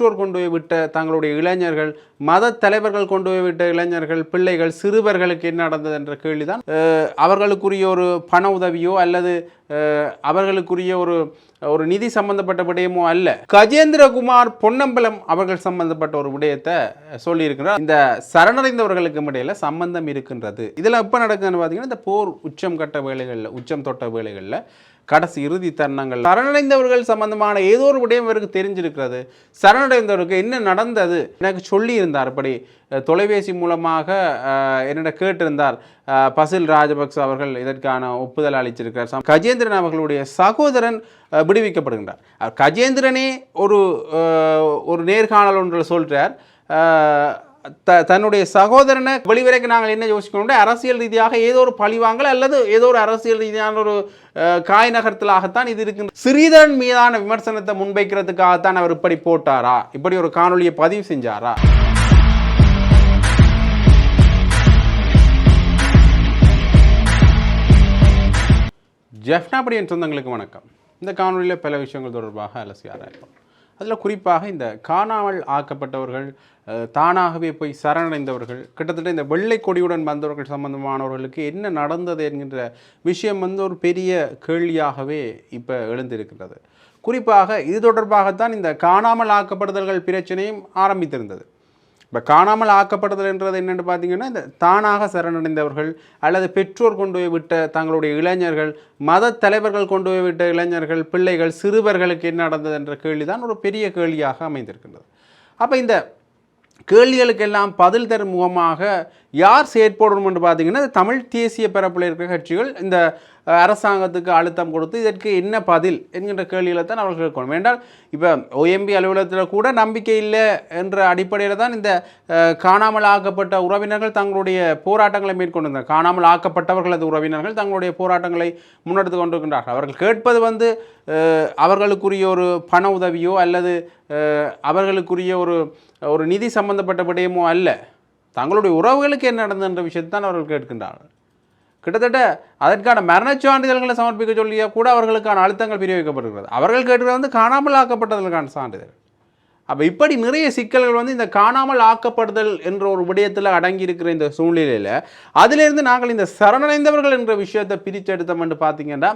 பெற்றோர் கொண்டு போய் விட்ட தங்களுடைய இளைஞர்கள் மத தலைவர்கள் கொண்டு போய் விட்ட இளைஞர்கள் பிள்ளைகள் சிறுவர்களுக்கு என்ன நடந்தது என்ற கேள்விதான். அவர்களுக்குரிய ஒரு பண உதவியோ அல்லது அவர்களுக்குரிய ஒரு ஒரு நிதி சம்பந்தப்பட்ட விடயமோ அல்ல. கஜேந்திரகுமார் பொன்னம்பலம் அவர்கள் சம்பந்தப்பட்ட ஒரு விடயத்தை சொல்லியிருக்கிறார். இந்த சரணடைந்தவர்களுக்கும் இடையில சம்பந்தம் இருக்கின்றது. இதில் எப்போ நடக்குதுன்னு பார்த்தீங்கன்னா இந்த போர் உச்சம் கட்ட வேலைகளில் உச்சம் தொட்ட வேலைகளில் கடைசி இறுதி தருணங்கள். சரணடைந்தவர்கள் சம்பந்தமான ஏதோ ஒரு விடயம் இவருக்கு தெரிஞ்சிருக்கிறது. சரணடைந்தவருக்கு என்ன நடந்தது எனக்கு சொல்லியிருந்தார். இப்படி தொலைபேசி மூலமாக என்னிட கேட்டிருந்தார். பசில் ராஜபக்ச அவர்கள் இதற்கான ஒப்புதல் அளிச்சிருக்கிறார். கஜேந்திரன் அவர்களுடைய சகோதரன் விடுவிக்கப்படுகின்றார். கஜேந்திரனே ஒரு ஒரு நேர்காணல் ஒன்றில் சொல்கிறார் த தன்னுடைய சகோதரனை வெளிவரைக்கு நாங்கள் என்ன யோசிக்கணும் அரசியல் ரீதியாக ஏதோ ஒரு பழிவாங்கல் அல்லது ஏதோ ஒரு அரசியல் ரீதியான ஒரு காய் நகர்த்தலாகத்தான் இது இருக்கு ஸ்ரீதரன் மீதான விமர்சனத்தை முன்வைக்கிறதுக்காகத்தான் அவர் இப்படி போட்டாரா? இப்படி ஒரு காணொலியை பதிவு செஞ்சாரா? ஜெஃப்னாபடியின் சொந்தங்களுக்கு வணக்கம். இந்த காணொலியில் பல விஷயங்கள் தொடர்பாக அலசி ஆராய்ப்போம் அதில் குறிப்பாக இந்த காணாமல் ஆக்கப்பட்டவர்கள் தானாகவே போய் சரணடைந்தவர்கள் கிட்டத்தட்ட இந்த வெள்ளை கொடியுடன் வந்தவர்கள் சம்பந்தமானவர்களுக்கு என்ன நடந்தது என்கின்ற விஷயம் வந்து ஒரு பெரிய கேள்வியாகவே இப்போ எழுந்திருக்கிறது குறிப்பாக இது தொடர்பாகத்தான் இந்த காணாமல் ஆக்கப்படுதல்கள் பிரச்சனையும் ஆரம்பித்திருந்தது. இப்போ காணாமல் ஆக்கப்படுதல் என்றது என்னென்னு பார்த்தீங்கன்னா இந்த தானாக சரணடைந்தவர்கள் அல்லது பெற்றோர் கொண்டு போய் விட்ட தங்களுடைய இளைஞர்கள் மத தலைவர்கள் கொண்டு போய் விட்ட இளைஞர்கள் பிள்ளைகள் சிறுவர்களுக்கு என்ன நடந்தது என்ற கேள்விதான் ஒரு பெரிய கேள்வியாக அமைந்திருக்கின்றது. அப்போ இந்த கேள்விகளுக்கெல்லாம் பதில் தரும் முகமாக யார் செயற்படணும் என்று பார்த்தீங்கன்னா தமிழ் தேசிய பரப்பில் இருக்கிற கட்சிகள் இந்த அரசாங்கத்துக்கு அழுத்தம் கொடுத்து இதற்கு என்ன பதில் என்கின்ற கேள்விகளை தான் அவர்கள் கேட்கணும். வேண்டால் இப்போ ஓஎம்பி அலுவலகத்தில் கூட நம்பிக்கை இல்லை என்ற அடிப்படையில் தான் இந்த காணாமல் ஆக்கப்பட்ட உறவினர்கள் தங்களுடைய போராட்டங்களை மேற்கொண்டிருந்தார் காணாமல் ஆக்கப்பட்டவர்களது உறவினர்கள் தங்களுடைய போராட்டங்களை முன்னெடுத்து கொண்டிருக்கின்றார்கள். அவர்கள் கேட்பது வந்து அவர்களுக்குரிய ஒரு பண உதவியோ அல்லது அவர்களுக்குரிய ஒரு ஒரு நிதி சம்பந்தப்பட்ட விடயமோ அல்ல. தங்களுடைய உறவுகளுக்கு என்ன நடந்ததுன்ற விஷயத்தை தான் அவர்கள் கேட்கின்றார்கள். கிட்டத்தட்ட அதற்கான மரணச் சான்றிதழ்களை சமர்ப்பிக்க சொல்லிய கூட அவர்களுக்கான அழுத்தங்கள் பிரிவிக்கப்படுகிறது அவர்கள் கேட்கிறது வந்து காணாமல் ஆக்கப்பட்டதற்கான சான்றிதழ். அப்போ இப்படி நிறைய சிக்கல்கள் வந்து இந்த காணாமல் ஆக்கப்படுதல் என்ற ஒரு விடயத்தில் அடங்கியிருக்கிற இந்த சூழ்நிலையில் அதிலிருந்து நாங்கள் இந்த சரணடைந்தவர்கள் என்ற விஷயத்தை பிரிச்செடுத்தோம் என்று பார்த்தீங்கன்னா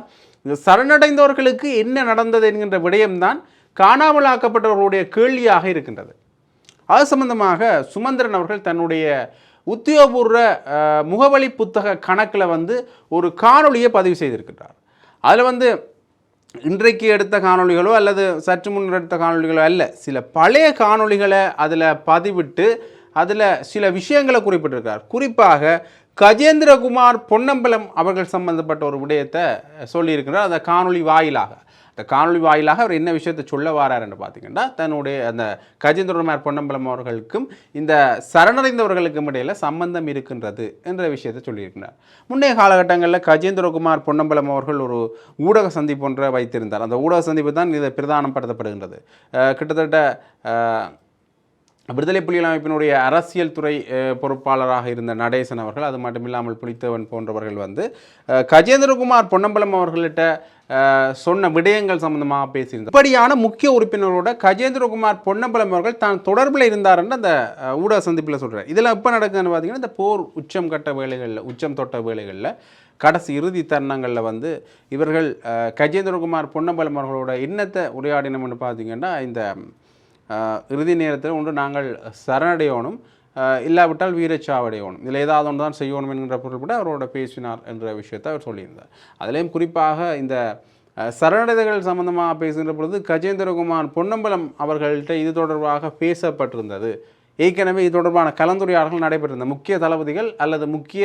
இந்த சரணடைந்தவர்களுக்கு என்ன நடந்தது என்கின்ற விடயம்தான் காணாமல் ஆக்கப்பட்டவர்களுடைய கேள்வியாக இருக்கின்றது. அது சம்பந்தமாக சுமந்திரன் அவர்கள் தன்னுடைய உத்தியோகபூர்வ முகவழி புத்தக கணக்கில் வந்து ஒரு காணொளியை பதிவு செய்திருக்கிறார் அதில் வந்து இன்றைக்கு எடுத்த காணொளிகளோ அல்லது சற்று முன் எடுத்த காணொளிகளோ அல்ல சில பழைய காணொளிகளை அதில் பதிவிட்டு அதில் சில விஷயங்களை குறிப்பிட்டிருக்கார் குறிப்பாக கஜேந்திரகுமார் பொன்னம்பலம் அவர்கள் சம்பந்தப்பட்ட ஒரு விடயத்தை சொல்லியிருக்கிறார். அந்த காணொளி வாயிலாக. இந்த காணொளி வாயிலாக அவர் என்ன விஷயத்தை சொல்ல வாராருன்னு பார்த்தீங்கன்னா தன்னுடைய அந்த கஜேந்திரகுமார் பொன்னம்பலம் அவர்களுக்கும் இந்த சரணடைந்தவர்களுக்கும் இடையில் சம்பந்தம் இருக்கின்றது என்ற விஷயத்தை சொல்லியிருக்கிறார். முன்னைய காலகட்டங்களில் கஜேந்திரகுமார் பொன்னம்பலம் அவர்கள் ஒரு ஊடக சந்திப்பு ஒன்றை வைத்திருந்தார். அந்த ஊடக சந்திப்பு தான் இதை பிரதானப்படுத்தப்படுகின்றது. கிட்டத்தட்ட விடுதலை புலிகள் அமைப்பினுடைய அரசியல் துறை பொறுப்பாளராக இருந்த நடேசன் அவர்கள் அது மட்டும் இல்லாமல் புலித்தேவன் போன்றவர்கள் வந்து கஜேந்திரகுமார் பொன்னம்பலம் அவர்கள்ட்ட சொன்ன விடயங்கள் சம்பந்தமாக பேசியிருந்தார். இப்படியான முக்கிய உறுப்பினரோட கஜேந்திரகுமார் பொன்னம்பலம் அவர்கள் தான் தொடர்பில் இருந்தாருன்னு அந்த ஊடக சந்திப்பில் சொல்கிறார் இதில் எப்போ நடக்குதுன்னு பார்த்தீங்கன்னா இந்த போர் உச்சம் கட்ட வேலைகளில் உச்சம் தொட்ட வேலைகளில் கடைசி இறுதி தருணங்களில் வந்து இவர்கள் கஜேந்திரகுமார் பொன்னம்பலம் அவர்களோட என்னத்தை உரையாடினோம்னு பார்த்தீங்கன்னா இந்த இறுதி நேரத்தில் ஒன்று நாங்கள் சரணடையணும் இல்லாவிட்டால் வீரச்சாவடையணும். இதில் ஏதாவது ஒன்று தான் செய்யணும் என்கிற கூட அவரோட பேசினார் என்ற விஷயத்தை அவர் சொல்லியிருந்தார். அதிலேயும் குறிப்பாக இந்த சரணடைதல்கள் சம்பந்தமாக பேசுகின்ற பொழுது கஜேந்திரகுமார் பொன்னம்பலம் அவர்கள்ட்ட இது தொடர்பாக பேசப்பட்டிருந்தது. ஏற்கனவே இது தொடர்பான கலந்துரையாடல்கள் நடைபெற்றிருந்த முக்கிய தளபதிகள் அல்லது முக்கிய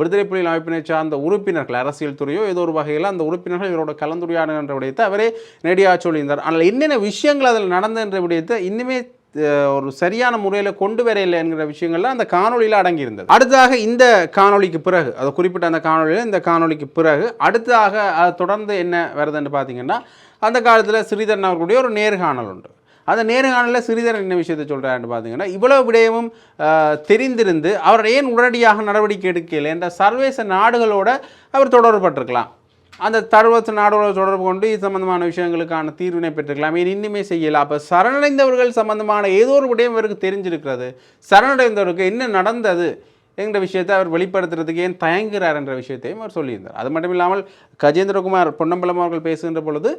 விடுதலை புலிகள் அமைப்பினை சார்ந்த உறுப்பினர்கள் அரசியல் துறையோ ஏதோ ஒரு வகையில் அந்த உறுப்பினர்கள் இவரோட கலந்துரையாடல் என்ற விடயத்தை அவரே நேரடியாக சொல்லியிருந்தார். ஆனால் என்னென்ன விஷயங்கள் அதில் நடந்த என்ற விடயத்தை இன்னுமே ஒரு சரியான முறையில் கொண்டு வரையில்லை என்கிற விஷயங்கள்லாம் அந்த காணொலியில் அடங்கியிருந்தது. அடுத்ததாக இந்த காணொளிக்கு பிறகு அது குறிப்பிட்ட அந்த காணொளியில் இந்த காணொலிக்கு பிறகு அடுத்ததாக அது தொடர்ந்து என்ன வருதுன்னு பார்த்தீங்கன்னா அந்த காலத்தில் ஸ்ரீதரன் அவர்களுடைய ஒரு நேர்காணல் உண்டு. அந்த நேர்காணலில் சிறிதர் என்ன விஷயத்தை சொல்கிறாருன்னு பார்த்தீங்கன்னா இவ்வளவு விடயமும் தெரிந்திருந்து அவர் ஏன் உடனடியாக நடவடிக்கை எடுக்கல என்ற சர்வதேச நாடுகளோட அவர் தொடர்பட்டிருக்கலாம் அந்த தழுவத்து நாடோட தொடர்பு கொண்டு இது சம்பந்தமான விஷயங்களுக்கான தீர்வினை பெற்றுக்கலாம் ஏன் இன்னுமே செய்யலை? அப்போ சரணடைந்தவர்கள் சம்பந்தமான ஏதோ ஒரு விடயம் இவருக்கு தெரிஞ்சிருக்கிறது. சரணடைந்தவருக்கு என்ன நடந்தது என்ற விஷயத்தை அவர் வெளிப்படுத்துறதுக்கு ஏன் தயங்குகிறார் என்ற விஷயத்தையும் அவர் சொல்லியிருந்தார். அது மட்டும் இல்லாமல் கஜேந்திரகுமார் பொன்னம்பலம் அவர்கள் பேசுகின்ற பொழுது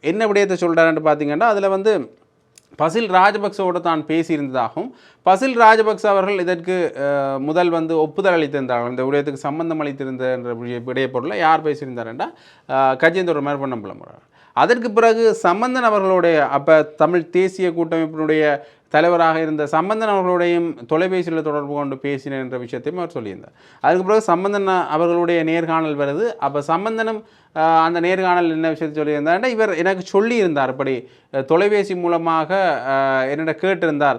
என்ன விடயத்தை சொல்கிறாருன்னு பார்த்தீங்கன்னா அதில் வந்து பசில் ராஜபக்சவோடு தான் பேசியிருந்ததாகவும் பசில் ராஜபக்ச அவர்கள் இதற்கு முதல் வந்து ஒப்புதல் அளித்திருந்தார்கள். இந்த விடயத்துக்கு சம்பந்தம் அளித்திருந்த என்ற விடய- பொருளை யார் பேசியிருந்தார் என்றால் கஜேந்திர மேர் பொன்னம்பலம் அதற்கு பிறகு சம்பந்தன் அவர்களுடைய அப்போ தமிழ் தேசிய கூட்டமைப்பினுடைய தலைவராக இருந்த சம்பந்தன் அவர்களுடையும் தொலைபேசியில் தொடர்பு கொண்டு பேசினேன் என்ற விஷயத்தையும் அவர் சொல்லியிருந்தார். அதுக்கு பிறகு சம்பந்தன் அவர்களுடைய நேர்காணல் வருது. அப்போ சம்பந்தனும் அந்த நேர்காணல் என்ன விஷயத்தை சொல்லியிருந்தாருன்னா இவர் எனக்கு சொல்லியிருந்தார் அப்படி தொலைபேசி மூலமாக என்னிட கேட்டிருந்தார்.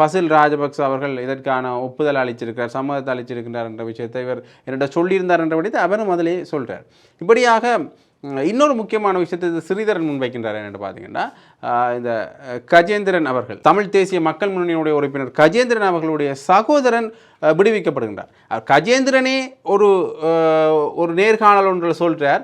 பசில் ராஜபக்ச அவர்கள் இதற்கான ஒப்புதல் அளிச்சிருக்கிறார் சம்மதத்தை அளிச்சிருக்கிறார் என்ற விஷயத்தை இவர் என்னிட சொல்லியிருந்தார் என்றபடி அவரும் அதிலே சொல்கிறார் இப்படியாக இன்னொரு முக்கியமான விஷயத்தை இது ஸ்ரீதரன் முன்வைக்கின்றார் என்னென்னு பார்த்தீங்கன்னா இந்த கஜேந்திரன் அவர்கள் தமிழ் தேசிய மக்கள் முன்னணியுடைய உறுப்பினர் கஜேந்திரன் அவர்களுடைய சகோதரன் விடுவிக்கப்படுகின்றார். கஜேந்திரனே ஒரு ஒரு நேர்காணல் ஒன்றில் சொல்கிறார்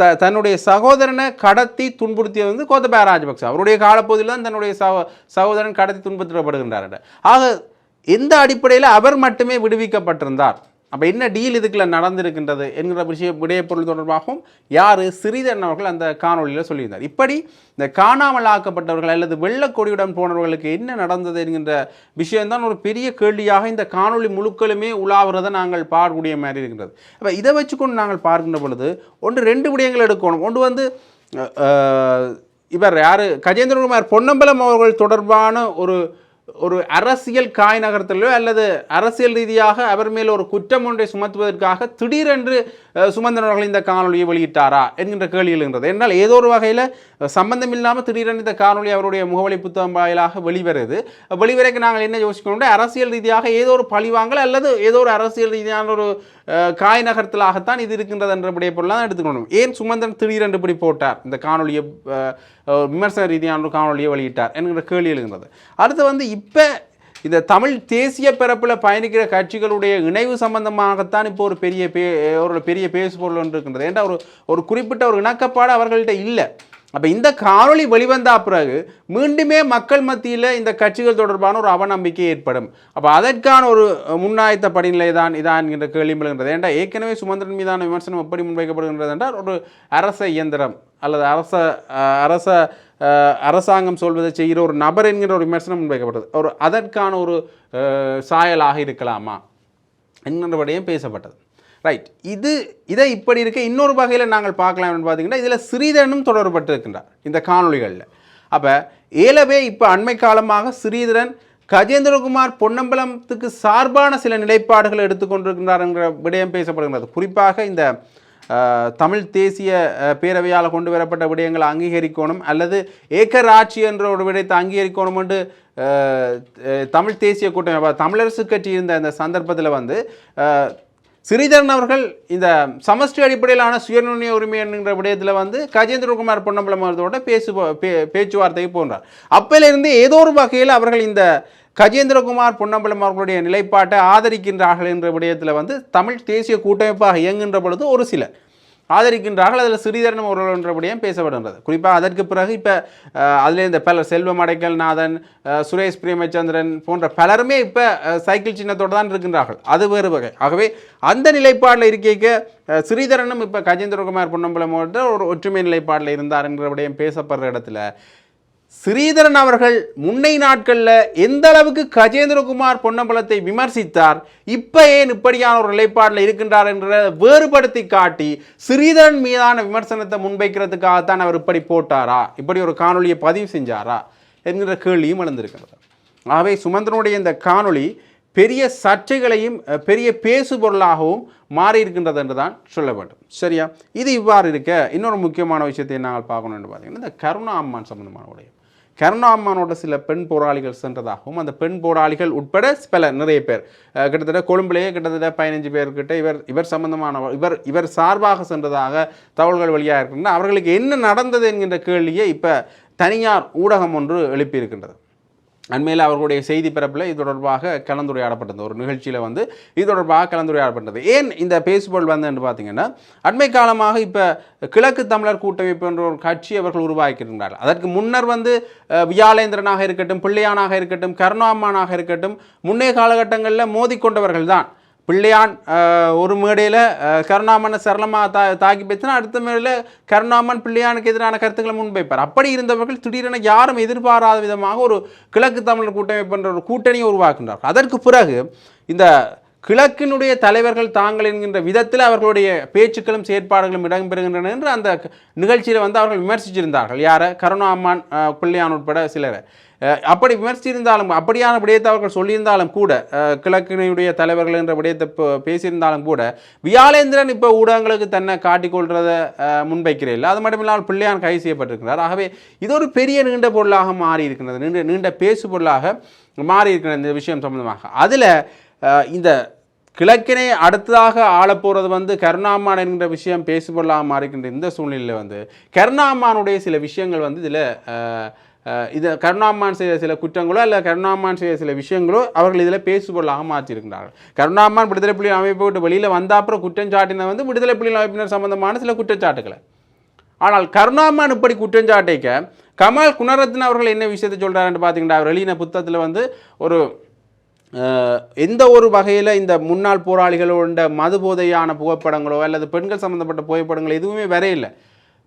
த தன்னுடைய சகோதரனை கடத்தி துன்புறுத்தியது வந்து கோத்தபாய ராஜபக்சே. அவருடைய காலப்பகுதியில் தான் தன்னுடைய சகோ சகோதரன் கடத்தி துன்புறுத்தப்படுகின்றார். ஆக எந்த அடிப்படையில் அவர் மட்டுமே விடுவிக்கப்பட்டிருந்தார்? அப்போ என்ன டீல் இதுக்குள்ள நடந்திருக்கின்றது என்கிற விஷய விடயப்பொருள் தொடர்பாகவும் யார் சிறிதன் அவர்கள் அந்த காணொளியில் சொல்லியிருந்தார். இப்படி இந்த காணாமல் ஆக்கப்பட்டவர்கள் அல்லது வெள்ளக்கொடியுடன் போனவர்களுக்கு என்ன நடந்தது என்கின்ற விஷயம்தான் ஒரு பெரிய கேள்வியாக இந்த காணொலி முழுக்களுமே உலாவுறதை நாங்கள் பார்க்கக்கூடிய மாதிரி இருக்கின்றது. அப்போ இதை வச்சுக்கொண்டு நாங்கள் பார்க்கின்ற பொழுது ஒன்று ரெண்டு விடயங்கள் எடுக்கணும். ஒன்று வந்து இவர் யார்? கஜேந்திரகுமார் பொன்னம்பலம் அவர்கள் தொடர்பான ஒரு ஒரு அரசியல் காய் நகரத்திலோ அல்லது அரசியல் ரீதியாக அவர் மேல் ஒரு குற்றம் ஒன்றை சுமத்துவதற்காக திடீரென்று அஹ், சுமந்திரன் அவர்கள் இந்த காணொலியை வெளியிட்டாரா என்கின்ற கேள்வி எழுகின்றது. என்றால் ஏதோ ஒரு வகையில் சம்பந்தம் இல்லாமல் திடீரென இந்த காணொலி அவருடைய முகவலி புத்தகம் வாயிலாக வெளிவருது. வெளிவரைக்கு நாங்கள் என்ன யோசிக்கணும் அரசியல் ரீதியாக ஏதோ ஒரு பழிவாங்கல் அல்லது ஏதோ ஒரு அரசியல் ரீதியான ஒரு காய் நகரத்திலாகத்தான் இது இருக்கின்றது என்றபடிய பொருளாக எடுத்துக்கணும் ஏன் சுமந்திரன் திடீரென்று இப்படி போட்டார்? இந்த காணொலியை விமர்சன ரீதியான ஒரு காணொலியை வெளியிட்டார் என்கிற கேள்வி எழுகின்றது. அடுத்து வந்து இப்போ இந்த தமிழ் தேசிய பிறப்பில் பயணிக்கிற கட்சிகளுடைய இணைவு சம்பந்தமாகத்தான் இப்போ ஒரு பெரிய பே ஒரு பெரிய பேசுபொருள் ஒன்று இருக்கின்றது. ஏன்னா ஒரு ஒரு குறிப்பிட்ட ஒரு இணக்கப்பாடு அவர்கள்ட்ட இல்லை. அப்போ இந்த காணொளி வெளிவந்த பிறகு மீண்டுமே மக்கள் மத்தியில் இந்த கட்சிகள் தொடர்பான ஒரு அவநம்பிக்கை ஏற்படும். அப்போ அதற்கான ஒரு முன்னாயத்த படிநிலை தான் இதான் என்கின்ற கேள்வி எழுகின்றது. ஏன்டா ஏற்கனவே சுமந்திரன் மீதான விமர்சனம் எப்படி முன்வைக்கப்படுகின்றது என்றால் ஒரு அரச இயந்திரம் அல்லது அரச அரச அரசாங்கம் சொல்வதை செய்கிற ஒரு நபர் என்கிற ஒரு விமர்சனம் முன்வைக்கப்பட்டது. ஒரு அதற்கான ஒரு சாயலாக இருக்கலாமா என்கின்றபடியும் பேசப்பட்டது. ரைட் இது இதை இப்படி இருக்க இன்னொரு வகையில் நாங்கள் பார்க்கலாம்னு பார்த்தீங்கன்னா இதில் ஸ்ரீதரனும் தொடர்பட்டிருக்கின்றார் இந்த காணொளிகளில். அப்போ ஏலவே இப்போ அண்மை காலமாக ஸ்ரீதரன் கஜேந்திரகுமார் பொன்னம்பலத்துக்கு சார்பான சில நிலைப்பாடுகளை எடுத்துக்கொண்டிருக்கின்றார் என்ற விடயம் பேசப்படுகின்றது. குறிப்பாக இந்த தமிழ் தேசிய பேரவையால் கொண்டு வரப்பட்ட விடயங்களை அங்கீகரிக்கணும் அல்லது ஏக்கராட்சி என்ற ஒரு விடயத்தை அங்கீகரிக்கணும் என்று தமிழ் தேசிய கூட்டமைப்பு தமிழரசு கட்சி இருந்த அந்த சந்தர்ப்பத்தில் வந்து சிறிதரன் அவர்கள் இந்த சமஸ்டி அடிப்படையிலான சுயநிர்ணய உரிமை என்கிற விடயத்தில் வந்து கஜேந்திரகுமார் பொன்னம்பலம் அவர்களோட பேசு பே பேச்சுவார்த்தைக்கு போன்றார். அப்பிலிருந்து ஏதோ ஒரு வகையில் அவர்கள் இந்த கஜேந்திரகுமார் பொன்னம்பலம் அவர்களுடைய நிலைப்பாட்டை ஆதரிக்கின்றார்கள் என்ற விடயத்தில் வந்து தமிழ் தேசிய கூட்டமைப்பாக இயங்குகின்ற பொழுது ஒரு சிலர் ஆதரிக்கின்றார்கள் அதில் சிறிதரன் அவர்கள் என்ற விடயம் பேசப்படுகின்றது. குறிப்பாக அதற்கு பிறகு இப்போ அதில் இந்த பலர் செல்வம் அடைக்கல்நாதன் சுரேஷ் பிரேமச்சந்திரன் போன்ற பலருமே இப்போ சைக்கிள் சின்னத்தோடு தான் இருக்கின்றார்கள். அது வேறு வகை. ஆகவே அந்த நிலைப்பாடில் இருக்கைக்க அஹ், ஸ்ரீதரனும் இப்போ கஜேந்திரகுமார் பொன்னம்பலம் ஒரு ஒற்றுமை நிலைப்பாடில் இருந்தார் என்ற விடயம் பேசப்படுற இடத்துல ஸ்ரீதரன் அவர்கள் முன்னை நாட்களில் எந்த அளவுக்கு கஜேந்திரகுமார் பொன்னம்பலத்தை விமர்சித்தார் இப்போ ஏன் இப்படியான ஒரு நிலைப்பாட்டில் இருக்கின்றார் என்ற வேறுபடுத்தி காட்டி ஸ்ரீதரன் மீதான விமர்சனத்தை முன்வைக்கிறதுக்காகத்தான் அவர் இப்படி போட்டாரா? இப்படி ஒரு காணொலியை பதிவு செஞ்சாரா? என்கிற கேள்வியும் எழுந்திருக்கிறது. ஆகவே சுமந்திரனுடைய இந்த காணொளி பெரிய சர்ச்சைகளையும் பெரிய பேசு பொருளாகவும் மாறி இருக்கின்றது என்று தான் சொல்ல வேண்டும். சரியா? இது இவ்வாறு இருக்க இன்னொரு முக்கியமான விஷயத்தை நாங்கள் பார்க்கணும்னு பார்த்தீங்கன்னா இந்த கருணா அம்மான் சம்பந்தமான உடைய கருணா சில பெண் போராளிகள் சென்றதாகவும் அந்த பெண் போராளிகள் உட்பட பல நிறைய பேர். கிட்டத்தட்ட கொழும்புலேயே கிட்டத்தட்ட பதினஞ்சு பேர்கிட்ட இவர் இவர் சம்பந்தமான இவர் இவர் சார்பாக சென்றதாக தகவல்கள் வெளியாக இருக்கின்றன அவர்களுக்கு என்ன நடந்தது என்கின்ற கேள்வியை இப்போ தனியார் ஊடகம் ஒன்று எழுப்பியிருக்கின்றது. அண்மையில் அவர்களுடைய செய்தி பிறப்பில் இது தொடர்பாக கலந்துரையாடப்பட்டது. ஒரு நிகழ்ச்சியில் வந்து இது தொடர்பாக கலந்துரையாடப்பட்டது. ஏன் இந்த பேசுபொருள் வந்து பார்த்தீங்கன்னா அண்மை காலமாக இப்போ கிழக்கு தமிழர் கூட்டமைப்பு என்ற ஒரு கட்சி அவர்கள் உருவாக்கியிருக்கிறார்கள் அதற்கு முன்னர் வந்து வியாழேந்திரனாக இருக்கட்டும் பிள்ளையானாக இருக்கட்டும் கருணாமானாக இருக்கட்டும் முன்னே காலகட்டங்களில் மோதிக்கொண்டவர்கள் தான் பிள்ளையான் ஒரு மேடையில் கருணாமனை சரளமாக தா தாக்கி பேசினா அடுத்த மேடையில் கருணாமன் பிள்ளையானுக்கு எதிரான கருத்துக்களை முன்வைப்பார். அப்படி இருந்தவர்கள் திடீரென யாரும் எதிர்பாராத விதமாக ஒரு கிழக்கு தமிழர் கூட்டமைப்பு என்ற ஒரு கூட்டணியை உருவாக்குகிறார் அதற்கு பிறகு இந்த கிழக்கினுடைய தலைவர்கள் தாங்கள் என்கின்ற விதத்தில் அவர்களுடைய பேச்சுக்களும் செயற்பாடுகளும் இடம்பெறுகின்றன என்று அந்த நிகழ்ச்சியில் வந்து அவர்கள் விமர்சிச்சிருந்தார்கள். யாரை? கருணாமான் அம்மான் பிள்ளையான் உட்பட சிலரை. அப்படி விமர்சித்திருந்தாலும் அப்படியான விடயத்தை அவர்கள் சொல்லியிருந்தாலும் கூட கிழக்கினுடைய தலைவர்கள் என்ற விடயத்தை பேசியிருந்தாலும் கூட வியாழேந்திரன் இப்போ ஊடகங்களுக்கு தன்னை காட்டிக்கொள்றதை அஹ், முன்வைக்கிறேன் அது மட்டும் இல்லாமல் பிள்ளையான் கைது செய்யப்பட்டிருக்கிறார். ஆகவே இது ஒரு பெரிய நீண்ட பொருளாக மாறி இருக்கின்றது நீண்ட நீண்ட பேசு பொருளாக மாறி இருக்கிற இந்த விஷயம் சம்பந்தமாக. அதில் இந்த கிழக்கினை அடுத்ததாக ஆளப்போகிறது வந்து கருணாமான் என்கிற விஷயம் பேசிக்கொள்ளாமல் இருக்கின்ற இந்த சூழ்நிலையில் வந்து கருணாமானுடைய சில விஷயங்கள் வந்து இதில் இது கருணாமான் செய்த சில குற்றங்களோ இல்லை கருணாமான் செய்த சில விஷயங்களோ அவர்கள் இதில் பேசுபொருளாக மாற்றியிருக்கிறார்கள். கருணாமான் விடுதலை புலி அமைப்பு விட்டு வெளியில் வந்த அப்புறம் குற்றம் வந்து விடுதலை புலிகள் அமைப்பினர் சம்பந்தமான சில குற்றச்சாட்டுகளை ஆனால் கருணாமான் இப்படி குற்றஞ்சாட்டைக்க கமல் குணரத்ன அவர்கள் என்ன விஷயத்தை சொல்கிறாருன்னு பார்த்தீங்கன்னா அவர் வெளியின புத்தகத்தில் வந்து ஒரு எந்த ஒரு வகையில் இந்த முன்னாள் போராளிகளோட மது போதையான புகைப்படங்களோ அல்லது பெண்கள் சம்பந்தப்பட்ட புகைப்படங்களோ எதுவுமே வரையில்லை.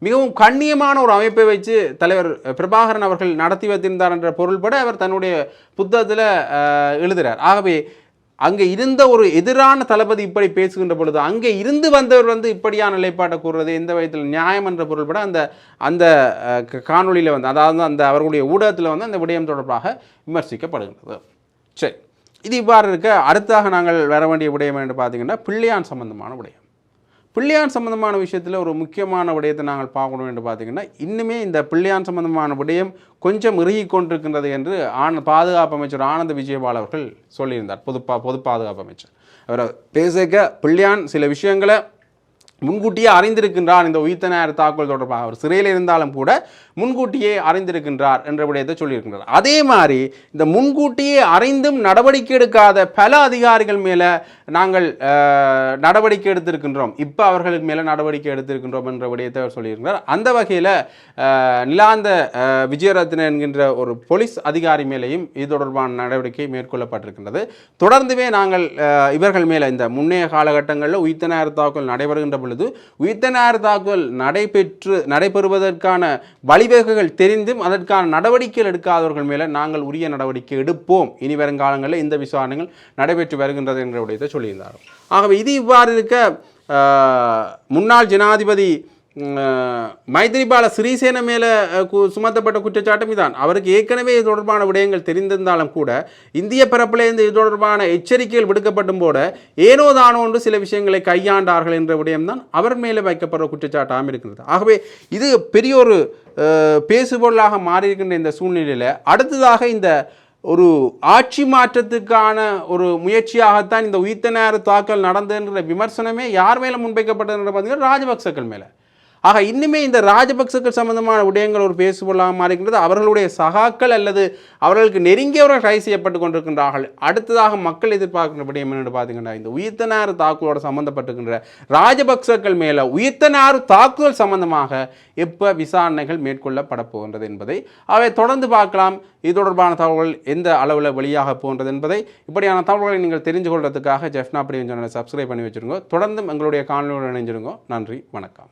மிகவும் கண்ணியமான ஒரு அமைப்பை வச்சு தலைவர் பிரபாகரன் அவர்கள் நடத்தி வைத்திருந்தார் என்ற பொருள்பட அவர் தன்னுடைய புத்தகத்தில் எழுதுகிறார் ஆகவே அங்கே இருந்த ஒரு எதிரான தளபதி இப்படி பேசுகின்ற பொழுது அங்கே இருந்து வந்தவர் வந்து இப்படியான நிலைப்பாட்டை கூறுறது எந்த விதத்தில் நியாயம் என்ற பொருள்பட அந்த அந்த காணொளியில் வந்து அதாவது அந்த அவர்களுடைய ஊடகத்தில் வந்து அந்த விடயம் தொடர்பாக விமர்சிக்கப்படுகின்றது. சரி. இது இவ்வாறு இருக்க அடுத்தாக நாங்கள் வர வேண்டிய விடயம் என்று பார்த்தீங்கன்னா பிள்ளையான் சம்பந்தமான விடயம். பிள்ளையான் சம்பந்தமான விஷயத்தில் ஒரு முக்கியமான விடயத்தை நாங்கள் பார்க்கணும் என்று பார்த்தீங்கன்னா இன்னுமே இந்த பிள்ளையான் சம்பந்தமான விடயம் கொஞ்சம் இறுகி கொண்டிருக்கின்றது என்று ஆன பாதுகாப்பு அமைச்சர் ஆனந்த விஜயபால் அவர்கள் சொல்லியிருந்தார். பொது பா பொது பாதுகாப்பு அமைச்சர். அவர் பேசிக்க பிள்ளையான் சில விஷயங்களை முன்கூட்டியே அறிந்திருக்கின்றார் இந்த உயிர்த்தனார் தாக்குதல் தொடர்பாக அவர் சிறையில் இருந்தாலும் கூட முன்கூட்டியே அறிந்திருக்கின்றார் என்ற விடயத்தை சொல்லியிருக்கின்றார். அதே மாதிரி இந்த முன்கூட்டியே அறிந்தும் நடவடிக்கை எடுக்காத பல அதிகாரிகள் மேலே நாங்கள் நடவடிக்கை எடுத்திருக்கின்றோம். இப்போ அவர்களுக்கு மேலே நடவடிக்கை எடுத்திருக்கின்றோம் என்ற விடயத்தை அவர் சொல்லியிருக்கிறார். அந்த வகையில் நிலாந்த விஜயரத்ன என்கின்ற ஒரு போலீஸ் அதிகாரி மேலேயும் இது தொடர்பான நடவடிக்கை மேற்கொள்ளப்பட்டிருக்கின்றது. தொடர்ந்துமே நாங்கள் இவர்கள் மேலே இந்த முன்னைய காலகட்டங்களில் உயிர்த்தனார் தாக்குதல் நடைபெறுகின்ற பொழுது உயிர்த்தனார் தாக்குதல் நடைபெற்று நடைபெறுவதற்கான வழிவகைகள் தெரிந்தும் அதற்கான நடவடிக்கைகள் எடுக்காதவர்கள் மேலே நாங்கள் உரிய நடவடிக்கை எடுப்போம். இனி வருங்காலங்களில் இந்த விசாரணைகள் நடைபெற்று வருகின்றது என்ற விடயத்தை சொல்லியிருந்தார் ஆகவே இது இவ்வாறு இருக்க முன்னாள் ஜனாதிபதி மைத்திரிபால சிறிசேன மேலே சுமத்தப்பட்ட குற்றச்சாட்டும் இதான். அவருக்கு ஏற்கனவே இது தொடர்பான விடயங்கள் தெரிந்திருந்தாலும் கூட இந்திய பரப்பிலிருந்து இது தொடர்பான எச்சரிக்கைகள் விடுக்கப்பட்டும் போட ஏனோ தானோ என்று சில விஷயங்களை கையாண்டார்கள் என்ற விடயம்தான் அவர் மேலே வைக்கப்படுற குற்றச்சாட்டாகவும் இருக்கிறது. ஆகவே இது பெரிய ஒரு பேசுபொருளாக மாறியிருக்கின்ற இந்த சூழ்நிலையில் அடுத்ததாக இந்த ஒரு ஆட்சி மாற்றத்துக்கான ஒரு முயற்சியாகத்தான் இந்த உயிர்த்த நேர தாக்கல் நடந்ததுன்ற விமர்சனமே யார் மேலே முன்வைக்கப்பட்டதுன்ற பார்த்தீங்கன்னா ராஜபக்சக்கள் மேலே. ஆக இன்னுமே இந்த ராஜபக்சக்கள் சம்பந்தமான விடயங்கள் ஒரு பேசுபொருளாக இருக்கின்றது அவர்களுடைய சகாக்கள் அல்லது அவர்களுக்கு நெருங்கியவர்கள் கைது செய்யப்பட்டு கொண்டிருக்கின்றார்கள். அடுத்ததாக மக்கள் எதிர்பார்க்கின்ற விடயம் என்னென்னு பார்த்தீங்கன்னா இந்த உயிர்த்தனார் தாக்குதலோட சம்பந்தப்பட்டிருக்கின்ற ராஜபக்சக்கள் மேலே உயிர்த்தனார் தாக்குதல் சம்பந்தமாக எப்போ விசாரணைகள் மேற்கொள்ளப்பட போகின்றது என்பதை அவை தொடர்ந்து பார்க்கலாம். இது தொடர்பான தகவல்கள் எந்த அளவில் வெளியாக போகின்றது என்பதை இப்படியான தகவல்களை நீங்கள் தெரிஞ்சு கொள்வதற்காக ஜெஃப்னா அப்படி சேனலை சப்ஸ்கிரைப் பண்ணி வச்சுருங்க. தொடர்ந்து எங்களுடைய காணொலியோடு இணைஞ்சிருங்க நன்றி வணக்கம்.